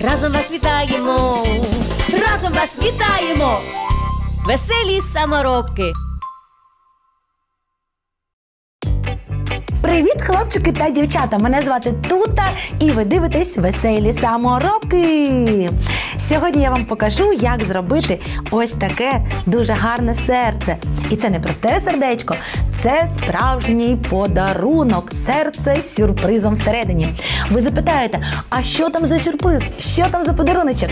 разом вас вітаємо, разом вас вітаємо, веселі саморобки. Привіт, хлопчики та дівчата! Мене звати Тута, і ви дивитесь веселі саморобки. Сьогодні я вам покажу, як зробити ось таке дуже гарне серце. І це не просте сердечко, це справжній подарунок. Серце з сюрпризом всередині. Ви запитаєте, а що там за сюрприз? Що там за подаруночок?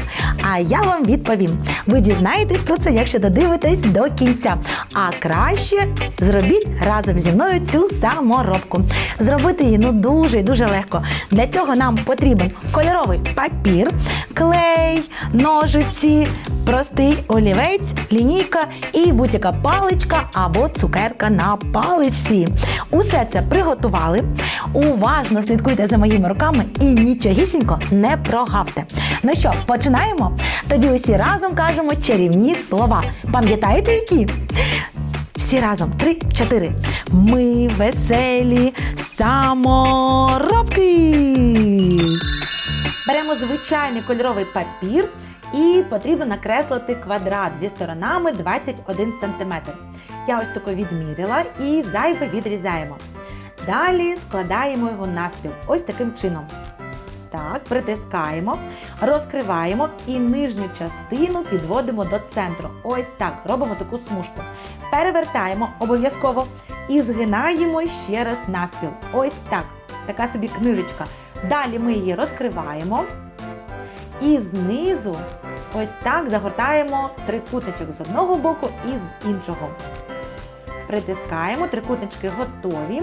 А я вам відповім. Ви дізнаєтесь про це, якщо додивитесь до кінця. А краще зробіть разом зі мною цю саморобку. Зробити її ну дуже і дуже легко. Для цього нам потрібен кольоровий папір, клей, ножиці, простий олівець, лінійка і будь-яка паличка або цукерка на паличці. Усе це приготували. Уважно слідкуйте за моїми руками і нічогісінько не прогавте. Ну що, починаємо? Тоді усі разом кажемо чарівні слова. Пам'ятаєте які? Всі разом. Три, чотири. Ми веселі саморобки. Беремо звичайний кольоровий папір і потрібно накреслити квадрат зі сторонами 21 см. Я ось тако відміряла і зайве відрізаємо. Далі складаємо його навпіл. Ось таким чином. Так, притискаємо, розкриваємо і нижню частину підводимо до центру. Ось так, робимо таку смужку. Перевертаємо обов'язково і згинаємо ще раз навпіл. Ось так. Така собі книжечка. Далі ми її розкриваємо. І знизу ось так загортаємо трикутничок з одного боку і з іншого. Притискаємо, трикутнички готові.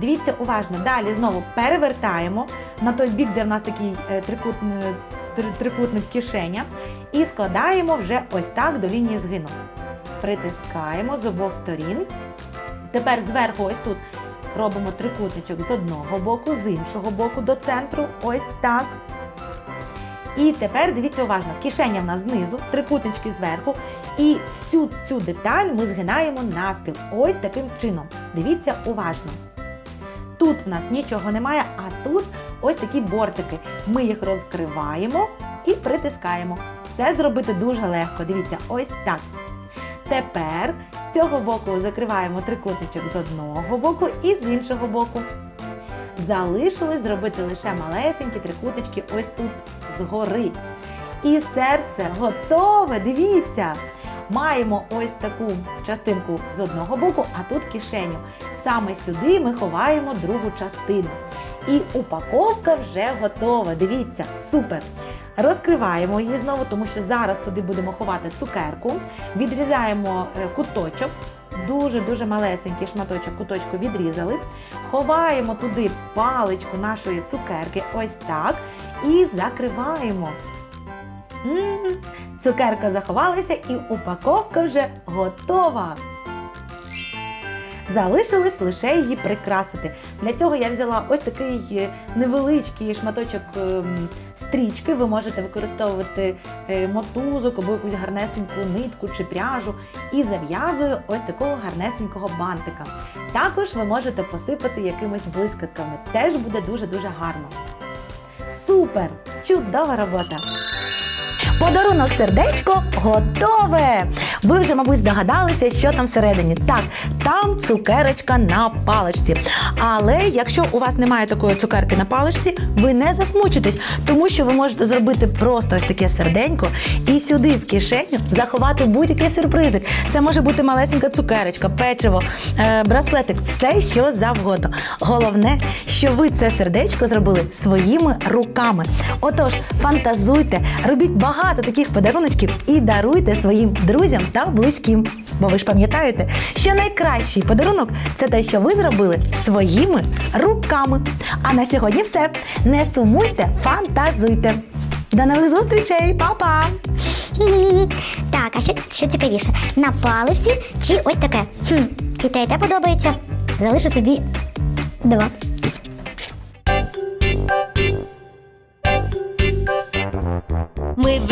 Дивіться уважно, далі знову перевертаємо на той бік, де в нас такий е, трикутник кишеня, і складаємо вже ось так до лінії згину. Притискаємо з обох сторін. Тепер зверху, ось тут, робимо трикутничок з одного боку, з іншого боку до центру. Ось так. І тепер дивіться уважно, кишеня в нас знизу, трикутнички зверху. І всю цю деталь ми згинаємо навпіл. Ось таким чином. Дивіться уважно. Тут в нас нічого немає, а тут ось такі бортики. Ми їх розкриваємо і притискаємо. Це зробити дуже легко. Дивіться, ось так. Tепер з цього боку закриваємо трикутничок з одного боку і з іншого боку. Залишилось зробити лише малесенькі трикутнички ось тут згори. І серце готове, дивіться! Маємо ось таку частинку з одного боку, а тут кишеню. Саме сюди ми ховаємо другу частину. І упаковка вже готова. Дивіться, супер! Розкриваємо її знову, тому що зараз туди будемо ховати цукерку. Відрізаємо е, куточок, дуже-дуже малесенький шматочок куточку відрізали. Ховаємо туди паличку нашої цукерки, ось так, і закриваємо. М, Цукерка заховалася і упаковка вже готова. Залишилось лише її прикрасити. Для цього я взяла ось такий е, невеличкий шматочок ем, стрічки. Ви можете використовувати е, мотузок або якусь гарнесеньку нитку чи пряжу. І зав'язую ось такого гарнесенького бантика. Також ви можете посипати якимись блискітками. Теж буде дуже-дуже гарно. Супер! Чудова робота! Подарунок сердечко готове! Ви вже, мабуть, здогадалися, що там всередині. Так, там цукерочка на паличці. Але якщо у вас немає такої цукерки на паличці, ви не засмучитесь, тому що ви можете зробити просто ось таке серденько і сюди в кишеню заховати будь-який сюрпризик. Це може бути малесенька цукерочка, печиво, е, браслетик, все що завгодно. Головне, що ви це сердечко зробили своїми руками. Отож, фантазуйте, робіть багато таких подаруночків і даруйте своїм друзям та близьким. Бо ви ж пам'ятаєте, що найкращий подарунок це те, що ви зробили своїми руками. А на сьогодні все. Не сумуйте, фантазуйте. До нових зустрічей, Па-па! Так, а що, що цікавіше? На паличці чи ось таке? Хм, і те, і те подобається. Залишу собі два.